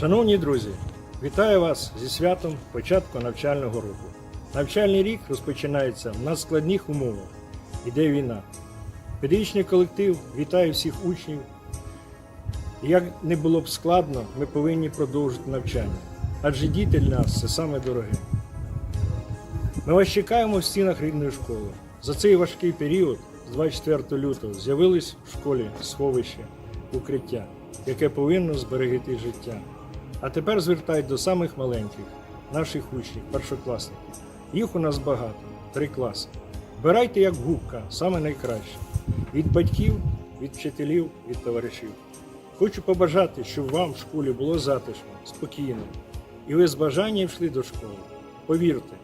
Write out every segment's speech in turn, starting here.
Шановні друзі, вітаю вас зі святом початку навчального року. Навчальний рік розпочинається в надскладних умовах. Іде війна. Педагогічний колектив вітає всіх учнів. Як не було б складно, ми повинні продовжити навчання. Адже діти для нас це саме дороге. Ми вас чекаємо в стінах рідної школи. За цей важкий період, з 24 лютого, з'явились в школі сховище, укриття, яке повинно зберегти життя. А тепер звертають до самих маленьких, наших учнів, першокласників. Їх у нас багато, три класи. Вбирайте як губка, саме найкраще. Від батьків, від вчителів, від товаришів. Хочу побажати, щоб вам в школі було затишно, спокійно, і ви з бажанням йшли до школи. Повірте,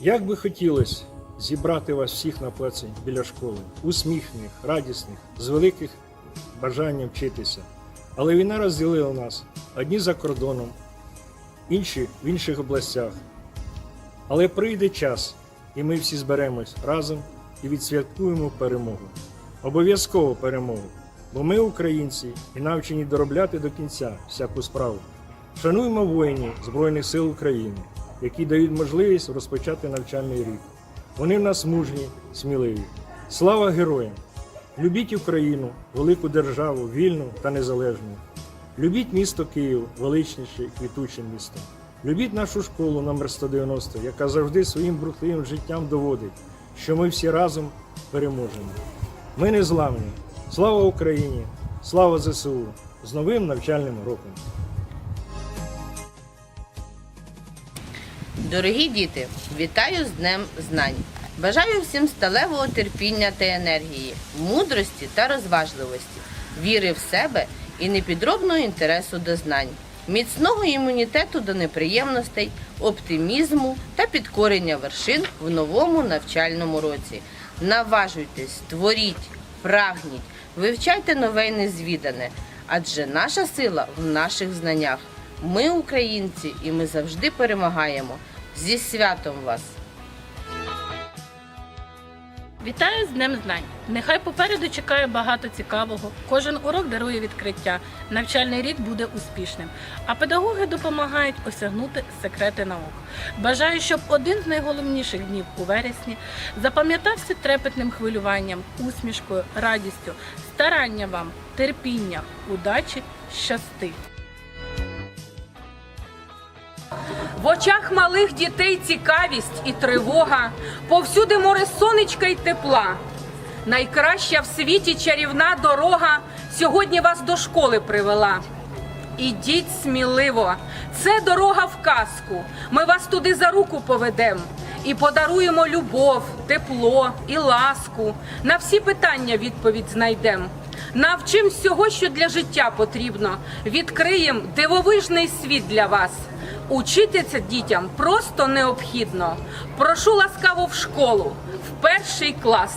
як би хотілося зібрати вас всіх на плаці біля школи, усміхнених, радісних, з великих бажанням вчитися. Але війна розділила нас одні за кордоном, інші в інших областях. Але прийде час, і ми всі зберемось разом і відсвяткуємо перемогу. Обов'язково перемогу, бо ми українці і навчені доробляти до кінця всяку справу. Шануємо воїнів Збройних сил України, які дають можливість розпочати навчальний рік. Вони в нас мужні, сміливі. Слава героям! Любіть Україну, велику державу, вільну та незалежну. Любіть місто Київ, величніше і квітуче місто. Любіть нашу школу номер 190, яка завжди своїм брухливим життям доводить, що ми всі разом переможемо. Ми не зламні. Слава Україні! Слава ЗСУ! З новим навчальним роком! Дорогі діти, вітаю з Днем Знань. Бажаю всім сталевого терпіння та енергії, мудрості та розважливості, віри в себе і непідробного інтересу до знань, міцного імунітету до неприємностей, оптимізму та підкорення вершин в новому навчальному році. Наважуйтесь, творіть, прагніть, вивчайте нове й незвідане, адже наша сила в наших знаннях. Ми українці, і ми завжди перемагаємо. Зі святом вас! Вітаю з Днем Знань! Нехай попереду чекає багато цікавого. Кожен урок дарує відкриття. Навчальний рік буде успішним, а педагоги допомагають осягнути секрети наук. Бажаю, щоб один з найголовніших днів у вересні запам'ятався трепетним хвилюванням, усмішкою, радістю, старання вам, терпіння, удачі, щасти. В очах малих дітей цікавість і тривога, повсюди море сонечка й тепла. Найкраща в світі чарівна дорога сьогодні вас до школи привела. Ідіть сміливо, це дорога в казку. Ми вас туди за руку поведем і подаруємо любов, тепло і ласку. На всі питання відповідь знайдем. Навчим всього, що для життя потрібно. Відкриєм дивовижний світ для вас. Учитися дітям просто необхідно. Прошу ласкаво в школу, в перший клас.